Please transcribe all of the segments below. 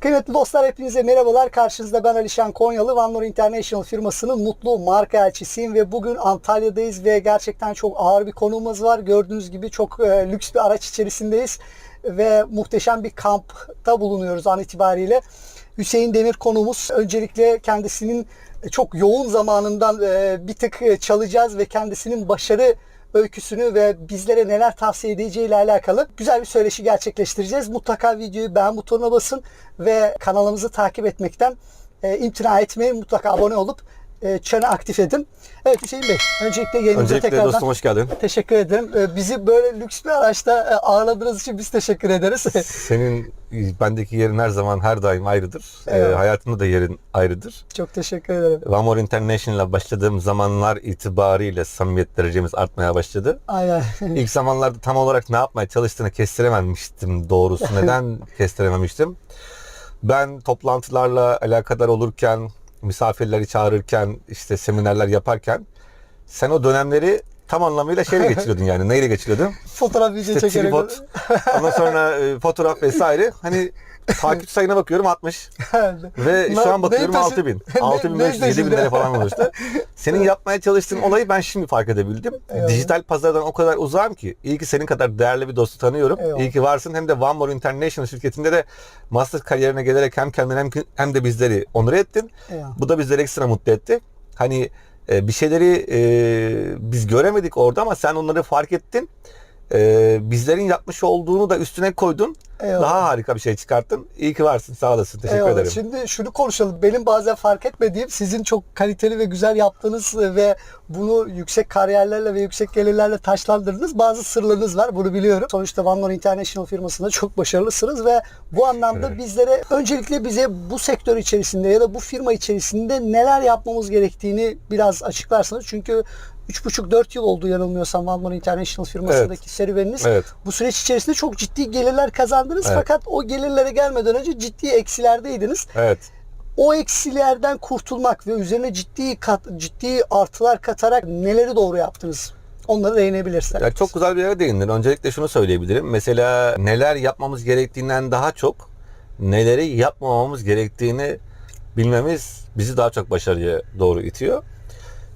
Kıymetli dostlar hepinize merhabalar. Karşınızda ben Alişan Konyalı. Vanlor International firmasının mutlu marka elçisiyim ve bugün Antalya'dayız ve gerçekten çok ağır bir konuğumuz var. Gördüğünüz gibi çok e, lüks bir araç içerisindeyiz ve muhteşem bir kampta bulunuyoruz an itibariyle. Hüseyin Demir konuğumuz. Öncelikle kendisinin çok yoğun zamanından e, bir tık e, çalacağız ve kendisinin başarı öyküsünü ve bizlere neler tavsiye edeceği ile alakalı güzel bir söyleşi gerçekleştireceğiz. Mutlaka videoyu beğen butonuna basın ve kanalımızı takip etmekten e, imtina etmeyin. Mutlaka abone olup e, çanı aktif edin. Evet Hüseyin Bey, öncelikle yayınımıza Öncelikle tekrardan dostum hoş geldin. teşekkür ederim. E, bizi böyle lüks bir araçta e, ağırladığınız için biz teşekkür ederiz. Senin bendeki yerin her zaman her daim ayrıdır. Ee, Evet. hayatında da yerin ayrıdır. Çok teşekkür ederim. More International'a başladığım zamanlar itibariyle samimiyet derecemiz artmaya başladı. Aynen. İlk zamanlarda tam olarak ne yapmaya çalıştığını kestirememiştim doğrusu. Neden kestirememiştim? Ben toplantılarla alakadar olurken, misafirleri çağırırken, işte seminerler yaparken sen o dönemleri tam anlamıyla şeyle geçiriyordun yani. Neyle geçiriyordun? Fotoğraf video İşte çekerek. tripod, ondan sonra e, fotoğraf vesaire. Hani takip sayına bakıyorum 60 ve şu an bakıyorum neyi taşı- 6000. Ne- 6500, neyi 7000 lira falan olmuştu. Senin yapmaya çalıştığın olayı ben şimdi fark edebildim. Eyvallah. Dijital pazardan o kadar uzağım ki. İyi ki senin kadar değerli bir dostu tanıyorum. Eyvallah. İyi ki varsın. Hem de One More International şirketinde de master kariyerine gelerek hem kendini hem, hem de bizleri onur ettin. Eyvallah. Bu da bizleri ekstra mutlu etti. Hani e, bir şeyleri e, biz göremedik orada ama sen onları fark ettin. E, bizlerin yapmış olduğunu da üstüne koydun. Eyvallah. Daha harika bir şey çıkarttın. İyi ki varsın. Sağ olasın. Teşekkür Eyvallah. ederim. Şimdi şunu konuşalım. Benim bazen fark etmediğim sizin çok kaliteli ve güzel yaptığınız ve bunu yüksek kariyerlerle ve yüksek gelirlerle taşlandırdığınız bazı sırlarınız var. Bunu biliyorum. Sonuçta Van Loon International firmasında çok başarılısınız ve bu anlamda Evet. bizlere öncelikle bize bu sektör içerisinde ya da bu firma içerisinde neler yapmamız gerektiğini biraz açıklarsanız. Çünkü 3,5-4 yıl oldu yanılmıyorsam Loon International firmasındaki serüveniniz. Evet. Bu süreç içerisinde çok ciddi gelirler kazandınız Evet. fakat o gelirlere gelmeden önce ciddi eksilerdeydiniz. Evet. O eksilerden kurtulmak ve üzerine ciddi kat, ciddi artılar katarak neleri doğru yaptınız? Onları değinebilirsiniz. Ya çok güzel bir yere değindin. Öncelikle şunu söyleyebilirim. Mesela neler yapmamız gerektiğinden daha çok neleri yapmamamız gerektiğini bilmemiz bizi daha çok başarıya doğru itiyor.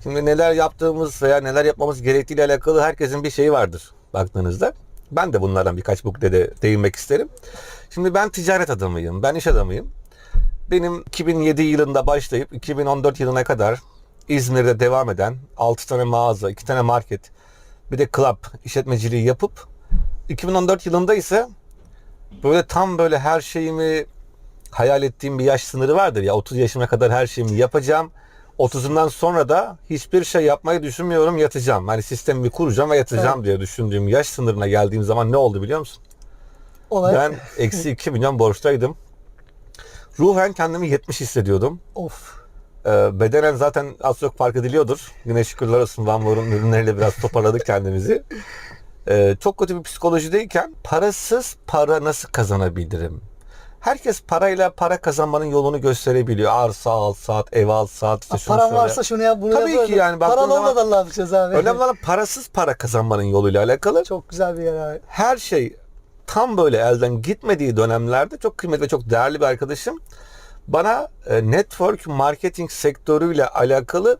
Şimdi neler yaptığımız veya neler yapmamız gerektiğiyle alakalı herkesin bir şeyi vardır baktığınızda. Ben de bunlardan birkaç bu de değinmek isterim. Şimdi ben ticaret adamıyım, ben iş adamıyım. Benim 2007 yılında başlayıp 2014 yılına kadar İzmir'de devam eden 6 tane mağaza, 2 tane market, bir de club işletmeciliği yapıp 2014 yılında ise böyle tam böyle her şeyimi hayal ettiğim bir yaş sınırı vardır ya 30 yaşıma kadar her şeyimi yapacağım. 30'umdan sonra da hiçbir şey yapmayı düşünmüyorum yatacağım. Hani sistemimi kuracağım ve yatacağım diye düşündüğüm yaş sınırına geldiğim zaman ne oldu biliyor musun? Olay. Ben eksi 2 milyon borçtaydım. Ruhen kendimi 70 hissediyordum. Of. Ee, bedenen zaten az çok fark ediliyordur. Yine şükürler olsun Van Moor'un ürünleriyle biraz toparladık kendimizi. Ee, çok kötü bir psikolojideyken parasız para nasıl kazanabilirim? Herkes parayla para kazanmanın yolunu gösterebiliyor. Arsa al, saat, ev al, saat. Işte şunu Paran söyle. varsa şunu yap, bunu Tabii yap. ki yani baktığın Paran zaman- olmadan ne yapacağız abi? Önemli olan parasız para kazanmanın yoluyla alakalı. Çok güzel bir yer abi. her şey tam böyle elden gitmediği dönemlerde çok kıymetli ve çok değerli bir arkadaşım bana e, network marketing sektörüyle alakalı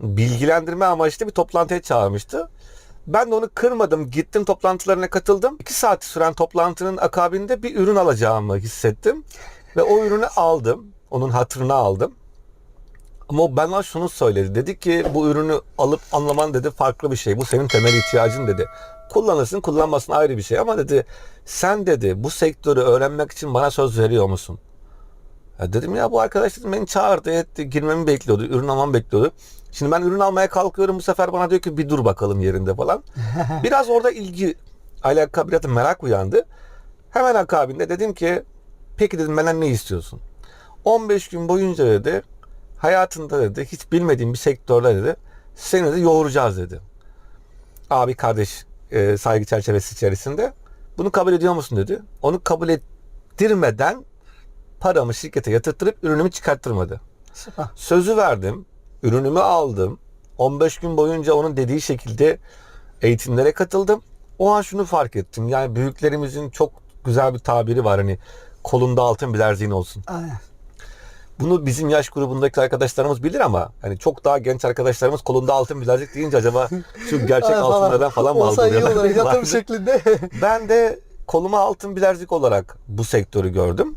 bilgilendirme amaçlı bir toplantıya çağırmıştı. Ben de onu kırmadım. Gittim toplantılarına katıldım. 2 saat süren toplantının akabinde bir ürün alacağımı hissettim. Ve o ürünü aldım. Onun hatırına aldım. Ama o bana şunu söyledi. Dedi ki bu ürünü alıp anlaman dedi farklı bir şey. Bu senin temel ihtiyacın dedi. Kullanırsın kullanmasın ayrı bir şey ama dedi sen dedi bu sektörü öğrenmek için bana söz veriyor musun? Ya dedim ya bu arkadaş dedim beni çağırdı etti girmemi bekliyordu ürün almamı bekliyordu. Şimdi ben ürün almaya kalkıyorum bu sefer bana diyor ki bir dur bakalım yerinde falan. Biraz orada ilgi alaka biraz merak uyandı. Hemen akabinde dedim ki peki dedim benden ne istiyorsun? 15 gün boyunca dedi hayatında dedi hiç bilmediğim bir sektörde dedi seni de yoğuracağız dedi. Abi kardeş e, saygı çerçevesi içerisinde bunu kabul ediyor musun dedi. Onu kabul ettirmeden paramı şirkete yatırttırıp ürünümü çıkarttırmadı. Süper. Sözü verdim. Ürünümü aldım. 15 gün boyunca onun dediği şekilde eğitimlere katıldım. O an şunu fark ettim. Yani büyüklerimizin çok güzel bir tabiri var hani kolunda altın bileziğin olsun. Aynen. Bunu bizim yaş grubundaki arkadaşlarımız bilir ama hani çok daha genç arkadaşlarımız kolunda altın bilezik deyince acaba şu gerçek altınlardan falan mı Olsa iyi algılıyorlar? olur. Yatırım şeklinde. Ben de koluma altın bilezik olarak bu sektörü gördüm.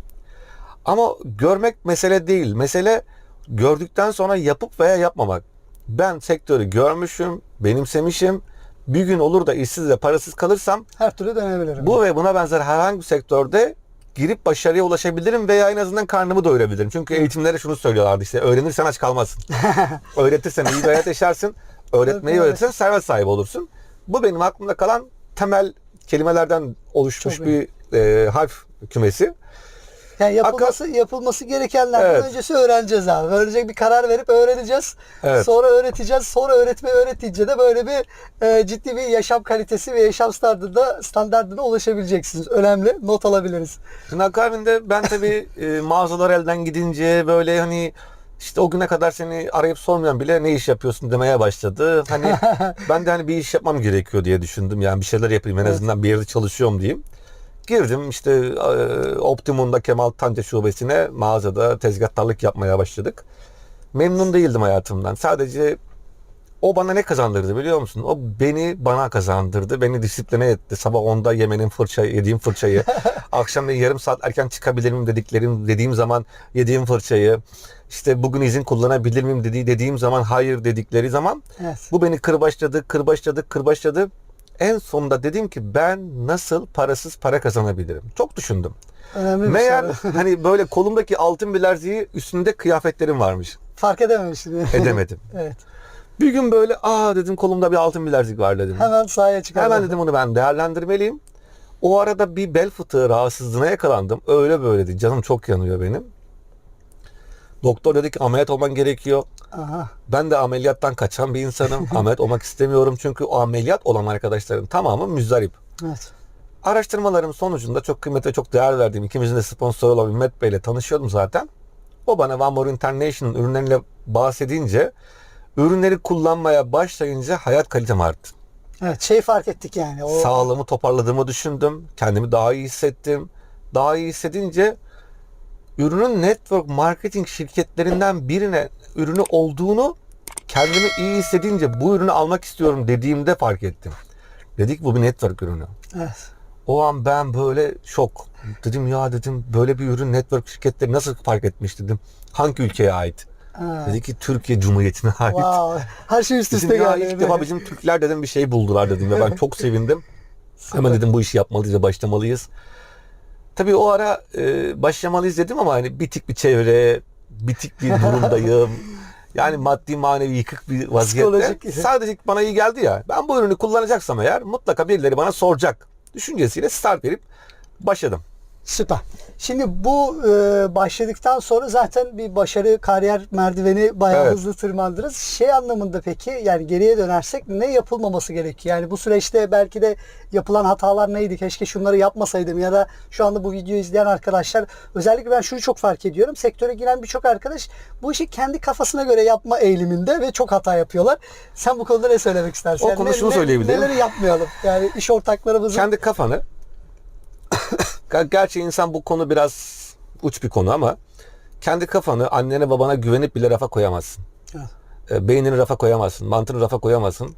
Ama görmek mesele değil. Mesele gördükten sonra yapıp veya yapmamak. Ben sektörü görmüşüm, benimsemişim. Bir gün olur da işsiz ve parasız kalırsam Her türlü dönebilirim. bu ve buna benzer herhangi bir sektörde girip başarıya ulaşabilirim veya en azından karnımı doyurabilirim. Çünkü eğitimlere şunu söylüyorlardı işte öğrenirsen aç kalmazsın. Öğretirsen iyi bir hayat yaşarsın. Öğretmeyi Evet. öğretirsen servet sahibi olursun. Bu benim aklımda kalan temel kelimelerden oluşmuş Çok bir e, harf kümesi. Yani yapılması yapılması gerekenlerden Evet. öncesi öğreneceğiz abi. Öğrenecek bir karar verip öğreneceğiz. Evet. Sonra öğreteceğiz. Sonra öğretmeyi öğretince de böyle bir e, ciddi bir yaşam kalitesi ve yaşam standartında standartına ulaşabileceksiniz. Önemli. Not alabiliriz. Şimdi akabinde ben tabii e, mağazalar elden gidince böyle hani işte o güne kadar seni arayıp sormayan bile ne iş yapıyorsun demeye başladı. Hani ben de hani bir iş yapmam gerekiyor diye düşündüm. Yani bir şeyler yapayım en Evet. azından bir yerde çalışıyorum diyeyim. Girdim işte e, Optimum'da Kemal Tanca şubesine mağazada tezgahtarlık yapmaya başladık. Memnun değildim hayatımdan. Sadece o bana ne kazandırdı biliyor musun? O beni bana kazandırdı. Beni disipline etti. Sabah 10'da yemenin fırça, yediğim fırçayı. akşam yarım saat erken çıkabilir miyim dediklerim dediğim zaman yediğim fırçayı. işte bugün izin kullanabilir miyim dediği dediğim zaman hayır dedikleri zaman Evet. bu beni kırbaçladı, kırbaçladı, kırbaçladı. En sonunda dedim ki ben nasıl parasız para kazanabilirim? Çok düşündüm. Önemli Meğer soru. hani böyle kolumdaki altın bileziği üstünde kıyafetlerim varmış. Fark edememişsin. Edemedim. evet. Bir gün böyle aa dedim kolumda bir altın bilezik var dedim. Hemen sahaya çıkar. Hemen dedim onu ben değerlendirmeliyim. O arada bir bel fıtığı rahatsızlığına yakalandım. Öyle böyle değil. Canım çok yanıyor benim. Doktor dedi ki ameliyat olman gerekiyor. Aha. Ben de ameliyattan kaçan bir insanım. ameliyat olmak istemiyorum çünkü o ameliyat olan arkadaşların tamamı müzdarip. Evet. Araştırmalarım sonucunda çok kıymetli, çok değer verdiğim ikimizin de sponsoru olan Ümmet Bey ile tanışıyordum zaten. O bana One More International ürünleriyle bahsedince, ürünleri kullanmaya başlayınca hayat kalitem arttı. Evet. Şey fark ettik yani. O, Sağlığımı toparladığımı düşündüm. Kendimi daha iyi hissettim. Daha iyi hissedince ürünün network marketing şirketlerinden birine ürünü olduğunu kendimi iyi hissedince bu ürünü almak istiyorum dediğimde fark ettim. Dedik bu bir network ürünü. Evet. O an ben böyle şok. Dedim ya dedim böyle bir ürün network şirketleri nasıl fark etmiş dedim. Hangi ülkeye ait? Ha. Dedi ki Türkiye Cumhuriyeti'ne ait. Wow. Her şey üst üste geldi. ilk defa bizim Türkler dedim bir şey buldular dedim ve ben çok sevindim. Hemen dedim bu işi yapmalıyız ve başlamalıyız. Tabii o ara e, başlamalıyız dedim ama hani bitik bir çevre, bitik bir durumdayım. Yani maddi manevi yıkık bir vaziyette. Sadece bana iyi geldi ya. Ben bu ürünü kullanacaksam eğer mutlaka birileri bana soracak. Düşüncesiyle start verip başladım. Süper. Şimdi bu e, başladıktan sonra zaten bir başarı kariyer merdiveni bayağı Evet. hızlı tırmandınız. Şey anlamında peki yani geriye dönersek ne yapılmaması gerekiyor? Yani bu süreçte belki de yapılan hatalar neydi? Keşke şunları yapmasaydım ya da şu anda bu videoyu izleyen arkadaşlar özellikle ben şunu çok fark ediyorum. Sektöre giren birçok arkadaş bu işi kendi kafasına göre yapma eğiliminde ve çok hata yapıyorlar. Sen bu konuda ne söylemek istersin? O Yani konuda ne- söyleyebilirim. Neleri yapmayalım? Yani iş ortaklarımızın Kendi kafanı Gerçi insan bu konu biraz uç bir konu ama kendi kafanı annene babana güvenip bile rafa koyamazsın. Evet. E, Beynini rafa koyamazsın. Mantığını rafa koyamazsın.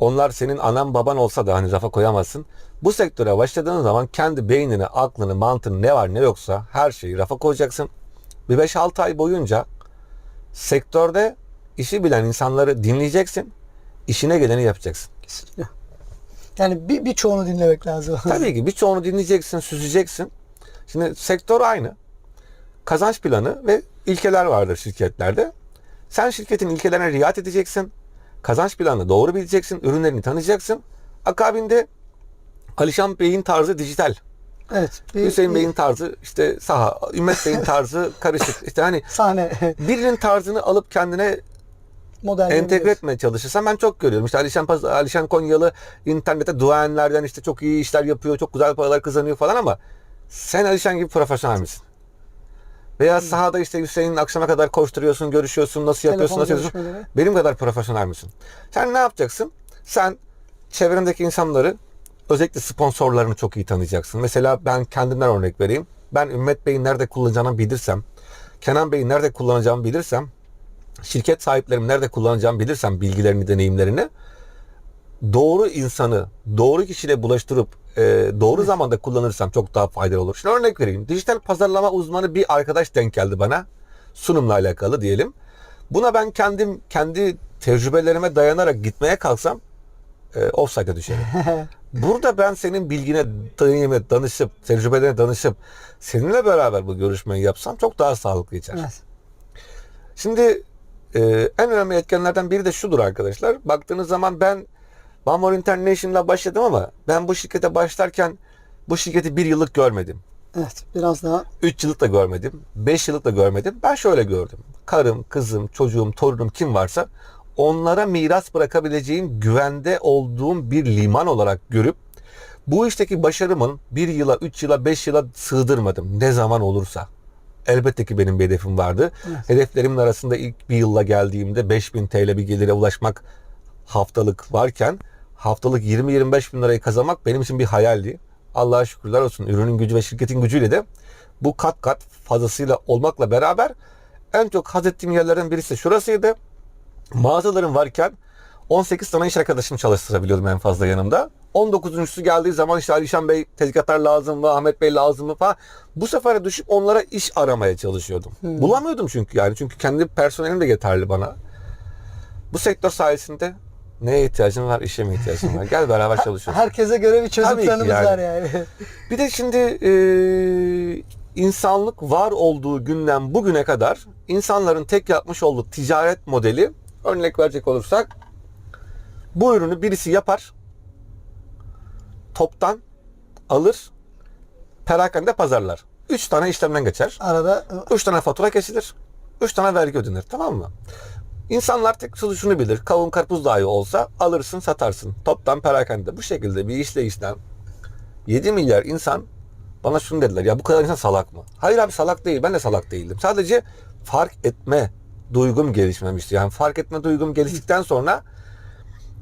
Onlar senin anan baban olsa da hani rafa koyamazsın. Bu sektöre başladığın zaman kendi beynini, aklını, mantığını ne var ne yoksa her şeyi rafa koyacaksın. Bir 5-6 ay boyunca sektörde işi bilen insanları dinleyeceksin. işine geleni yapacaksın. Kesinlikle. Yani bir birçoğunu dinlemek lazım. Tabii ki birçoğunu dinleyeceksin, süzeceksin. Şimdi sektör aynı. Kazanç planı ve ilkeler vardır şirketlerde. Sen şirketin ilkelerine riayet edeceksin. Kazanç planını doğru bileceksin. Ürünlerini tanıyacaksın. Akabinde Alişan Bey'in tarzı dijital. Evet. bir- Hüseyin bir Bey'in tarzı işte saha. Ümmet Bey'in tarzı karışık. İşte hani sahne birinin tarzını alıp kendine model entegre etmeye çalışırsan ben çok görüyorum. İşte Alişan, Paz- Alişan Konyalı internette duayenlerden işte çok iyi işler yapıyor, çok güzel paralar kazanıyor falan ama sen Alişan gibi profesyonel misin? Veya sahada işte Hüseyin akşama kadar koşturuyorsun, görüşüyorsun, nasıl yapıyorsun, Telefon nasıl yapıyorsun? Benim kadar profesyonel misin? Sen ne yapacaksın? Sen çevrendeki insanları özellikle sponsorlarını çok iyi tanıyacaksın. Mesela ben kendimden örnek vereyim. Ben Ümmet Bey'in nerede kullanacağını bilirsem, Kenan Bey'in nerede kullanacağımı bilirsem, şirket sahiplerim nerede kullanacağımı bilirsem bilgilerini, deneyimlerini doğru insanı doğru kişiyle bulaştırıp e, doğru zamanda kullanırsam çok daha faydalı olur. Şimdi örnek vereyim. Dijital pazarlama uzmanı bir arkadaş denk geldi bana. Sunumla alakalı diyelim. Buna ben kendim kendi tecrübelerime dayanarak gitmeye kalksam e, offside'e düşerim. Burada ben senin bilgine, deneyime danışıp, tecrübelerine danışıp seninle beraber bu görüşmeyi yapsam çok daha sağlıklı geçer. Evet. Şimdi e, en önemli etkenlerden biri de şudur arkadaşlar. Baktığınız zaman ben Bambor International'la başladım ama ben bu şirkete başlarken bu şirketi bir yıllık görmedim. Evet. Biraz daha 3 yıllık da görmedim. 5 yıllık da görmedim. Ben şöyle gördüm. Karım, kızım, çocuğum, torunum kim varsa onlara miras bırakabileceğim güvende olduğum bir liman olarak görüp bu işteki başarımın bir yıla, 3 yıla, 5 yıla sığdırmadım. Ne zaman olursa. Elbette ki benim bir hedefim vardı. Evet. Hedeflerimin arasında ilk bir yılla geldiğimde 5000 TL bir gelire ulaşmak haftalık varken haftalık 20-25 bin lirayı kazanmak benim için bir hayaldi. Allah'a şükürler olsun ürünün gücü ve şirketin gücüyle de bu kat kat fazlasıyla olmakla beraber en çok haz ettiğim yerlerden birisi şurasıydı. Mağazalarım varken 18 tane iş arkadaşımı çalıştırabiliyordum en fazla yanımda. 19.sü geldiği zaman işte Alişan Bey tezgahtar lazım mı, Ahmet Bey lazım mı falan. Bu sefer düşüp onlara iş aramaya çalışıyordum. Bulamıyordum çünkü yani. Çünkü kendi personelim de yeterli bana. Bu sektör sayesinde neye ihtiyacın var, işe mi ihtiyacın var? Gel beraber çalışıyoruz. herkese göre bir çözüm Tabii planımız yani. var yani. Bir de şimdi e, insanlık var olduğu günden bugüne kadar insanların tek yapmış olduğu ticaret modeli örnek verecek olursak bu ürünü birisi yapar toptan alır perakende pazarlar. Üç tane işlemden geçer. Arada Üç tane fatura kesilir. Üç tane vergi ödenir. Tamam mı? İnsanlar tek şunu bilir. Kavun karpuz dahi olsa alırsın satarsın. Toptan perakende. Bu şekilde bir işleyişten 7 milyar insan bana şunu dediler. Ya bu kadar insan salak mı? Hayır abi salak değil. Ben de salak değildim. Sadece fark etme duygum gelişmemişti. Yani fark etme duygum geliştikten sonra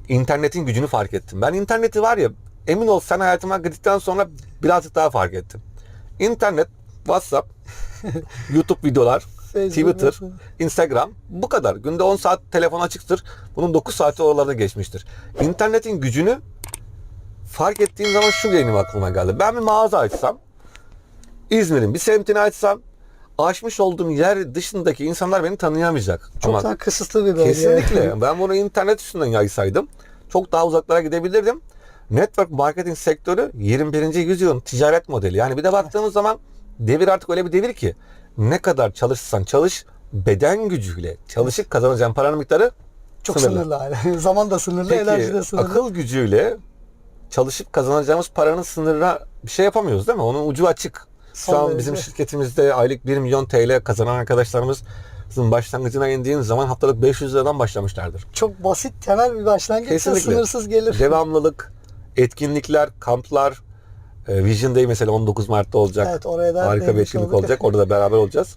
internetin gücünü fark ettim. Ben interneti var ya emin ol sen hayatıma girdikten sonra birazcık daha fark ettim. İnternet, WhatsApp, YouTube videolar, Twitter. Instagram bu kadar. Günde 10 saat telefon açıktır. Bunun 9 saati oralarda geçmiştir. İnternetin gücünü fark ettiğim zaman şu benim aklıma geldi. Ben bir mağaza açsam, İzmir'in bir semtini açsam, açmış olduğum yer dışındaki insanlar beni tanıyamayacak. çok Ama daha kısıtlı bir bölge. Kesinlikle. Ben bunu internet üstünden yaysaydım çok daha uzaklara gidebilirdim. Network marketing sektörü 21. yüzyılın ticaret modeli. Yani bir de baktığımız zaman devir artık öyle bir devir ki ne kadar çalışırsan çalış beden gücüyle çalışıp kazanacağın paranın miktarı Çok sınırlı. hala. Zaman da sınırlı, enerji de Peki sınırlı. akıl gücüyle çalışıp kazanacağımız paranın sınırına bir şey yapamıyoruz değil mi? Onun ucu açık. Şu an bizim şirketimizde aylık 1 milyon TL kazanan arkadaşlarımızın başlangıcına indiğin zaman haftalık 500 liradan başlamışlardır. Çok basit, temel bir başlangıç. Kesinlikle. Sınırsız gelir. Devamlılık, etkinlikler, kamplar, e, Vision Day mesela 19 Mart'ta olacak. Evet, oraya da Harika bir etkinlik olacak. Orada da beraber olacağız.